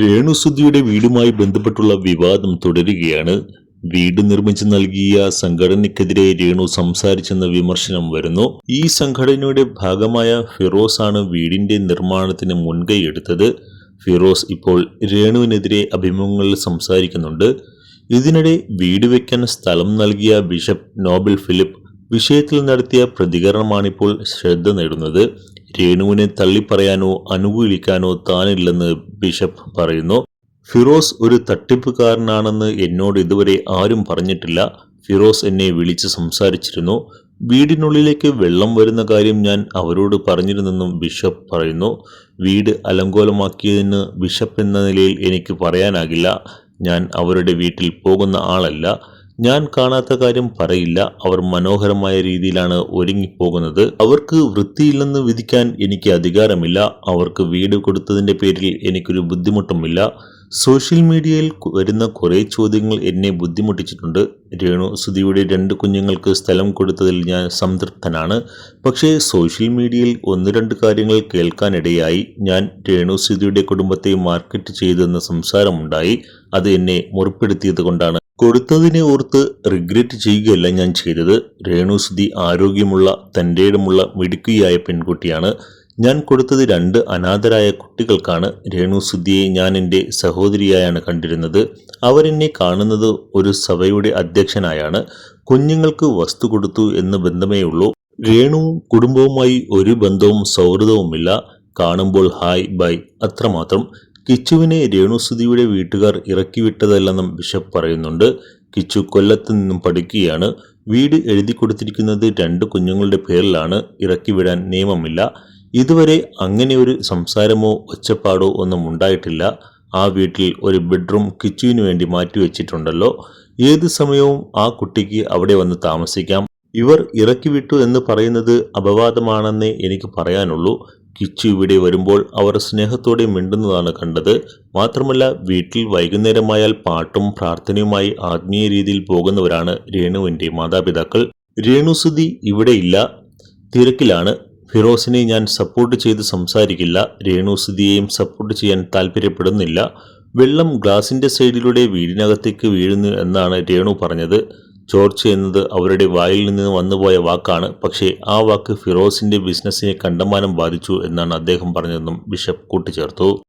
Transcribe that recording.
രേണുസുദ്ധിയുടെ വീടുമായി ബന്ധപ്പെട്ടുള്ള വിവാദം തുടരുകയാണ്. വീട് നിർമ്മിച്ച് നൽകിയ സംഘടനയ്ക്കെതിരെ രേണു സംസാരിച്ചെന്ന വിമർശനം വരുന്നു. ഈ സംഘടനയുടെ ഭാഗമായ ഫിറോസ് ആണ് വീടിന്റെ നിർമ്മാണത്തിന് മുൻകൈ എടുത്തത്. ഫിറോസ് ഇപ്പോൾ രേണുവിനെതിരെ അഭിമുഖങ്ങളിൽ സംസാരിക്കുന്നുണ്ട്. ഇതിനിടെ വീട് വയ്ക്കാൻ സ്ഥലം നൽകിയ ബിഷപ്പ് നോബിൾ ഫിലിപ്പ് വിഷയത്തിൽ നടത്തിയ പ്രതികരണമാണിപ്പോൾ ശ്രദ്ധ നേടുന്നത്. രേണുവിനെ തള്ളിപ്പറയാനോ അനുകൂലിക്കാനോ താനില്ലെന്ന് ബിഷപ്പ് പറയുന്നു. ഫിറോസ് ഒരു തട്ടിപ്പുകാരനാണെന്ന് എന്നോട് ഇതുവരെ ആരും പറഞ്ഞിട്ടില്ല. ഫിറോസ് എന്നെ വിളിച്ച് സംസാരിച്ചിരുന്നു. വീടിനുള്ളിലേക്ക് വെള്ളം വരുന്ന കാര്യം ഞാൻ അവരോട് പറഞ്ഞിരുന്നെന്നും ബിഷപ്പ് പറയുന്നു. വീട് അലങ്കോലമാക്കിയതിന് ബിഷപ്പ് എന്ന നിലയിൽ എനിക്ക് പറയാനാകില്ല. ഞാൻ അവരുടെ വീട്ടിൽ പോകുന്ന ആളല്ല. ഞാൻ കാണാത്ത കാര്യം പറയില്ല. അവർ മനോഹരമായ രീതിയിലാണ് ഒരുങ്ങിപ്പോകുന്നത്. അവർക്ക് വൃത്തിയില്ലെന്ന് വിധിക്കാൻ എനിക്ക് അധികാരമില്ല. അവർക്ക് വീട് കൊടുത്തതിന്റെ പേരിൽ എനിക്കൊരു ബുദ്ധിമുട്ടുമില്ല. സോഷ്യൽ മീഡിയയിൽ വരുന്ന കുറേ ചോദ്യങ്ങൾ എന്നെ ബുദ്ധിമുട്ടിച്ചിട്ടുണ്ട്. രേണു സുധിയുടെ രണ്ട് കുഞ്ഞുങ്ങൾക്ക് സ്ഥലം കൊടുത്തതിൽ ഞാൻ സംതൃപ്തനാണ്. പക്ഷേ സോഷ്യൽ മീഡിയയിൽ ഒന്ന് രണ്ട് കാര്യങ്ങൾ കേൾക്കാനിടയായി. ഞാൻ രേണു സുധിയുടെ കുടുംബത്തെ മാർക്കറ്റ് ചെയ്തെന്ന സംസാരമുണ്ടായി. അത് എന്നെ മുറിപ്പെടുത്തിയത് കൊണ്ടാണ്. കൊടുത്തതിനെ ഓർത്ത് റിഗ്രറ്റ് ചെയ്യുകയല്ല ഞാൻ ചെയ്തത്. രേണു സുധി ആരോഗ്യമുള്ള തന്റെയിടമുള്ള മിടുക്കിയായ പെൺകുട്ടിയാണ്. ഞാൻ കൊടുത്തത് രണ്ട് അനാഥരായ കുട്ടികൾക്കാണ്. രേണു സുദ്ധിയെ ഞാൻ എന്റെ സഹോദരിയായാണ് കണ്ടിരുന്നത്. അവരെന്നെ കാണുന്നത് ഒരു സഭയുടെ അധ്യക്ഷനായാണ്. കുഞ്ഞുങ്ങൾക്ക് വസ്തു കൊടുത്തു എന്ന് ബന്ധമേ ഉള്ളൂ. രേണുവും കുടുംബവുമായി ഒരു ബന്ധവും സൗഹൃദവുമില്ല. കാണുമ്പോൾ ഹായ് ബൈ അത്രമാത്രം. കിച്ചുവിനെ രേണുസുതിയുടെ വീട്ടുകാർ ഇറക്കിവിട്ടതല്ലെന്നും ബിഷപ്പ് പറയുന്നുണ്ട്. കിച്ചു കൊല്ലത്ത് നിന്നും പഠിക്കുകയാണ്. വീട് എഴുതി കൊടുത്തിരിക്കുന്നത് രണ്ട് കുഞ്ഞുങ്ങളുടെ പേരിലാണ്. ഇറക്കിവിടാൻ നിയമമില്ല. ഇതുവരെ അങ്ങനെ ഒരു സംസാരമോ ഒച്ചപ്പാടോ ഒന്നും ഉണ്ടായിട്ടില്ല. ആ വീട്ടിൽ ഒരു ബെഡ്റൂം കിച്ചുവിന് വേണ്ടി മാറ്റിവെച്ചിട്ടുണ്ടല്ലോ ഏത് സമയവും ആ കുട്ടിക്ക് അവിടെ വന്ന് താമസിക്കാം. ഇവർ ഇറക്കി വിട്ടു എന്ന് പറയുന്നത് അപവാദമാണെന്നേ എനിക്ക് പറയാനുള്ളൂ. കിച്ചു ഇവിടെ വരുമ്പോൾ അവർ സ്നേഹത്തോടെ മിണ്ടുന്നതാണ് കണ്ടത്. മാത്രമല്ല വീട്ടിൽ വൈകുന്നേരമായാൽ പാട്ടും പ്രാർത്ഥനയുമായി ആത്മീയ രീതിയിൽ പോകുന്നവരാണ് രേണുവിന്റെ മാതാപിതാക്കൾ. രേണുസുതി ഇവിടെയില്ല തിരക്കിലാണ്. ഫിറോസിനെ ഞാൻ സപ്പോർട്ട് ചെയ്ത് സംസാരിക്കില്ല രേണുസുതിയെയും സപ്പോർട്ട് ചെയ്യാൻ താല്പര്യപ്പെടുന്നില്ല. വെള്ളം ഗ്ലാസിന്റെ സൈഡിലൂടെ വീടിനകത്തേക്ക് വീഴുന്നു എന്നാണ് രേണു പറഞ്ഞത്. ചോർച്ച എന്നത് അവരുടെ വായിൽ നിന്ന് വന്നുപോയ വാക്കാണ്. പക്ഷേ ആ വാക്ക് ഫിറോസിന്റെ ബിസിനസ്സിനെ കണ്ടമാനം ബാധിച്ചു എന്നാണ് അദ്ദേഹം പറഞ്ഞതെന്നും ബിഷപ്പ് കൂട്ടിച്ചേർത്തു.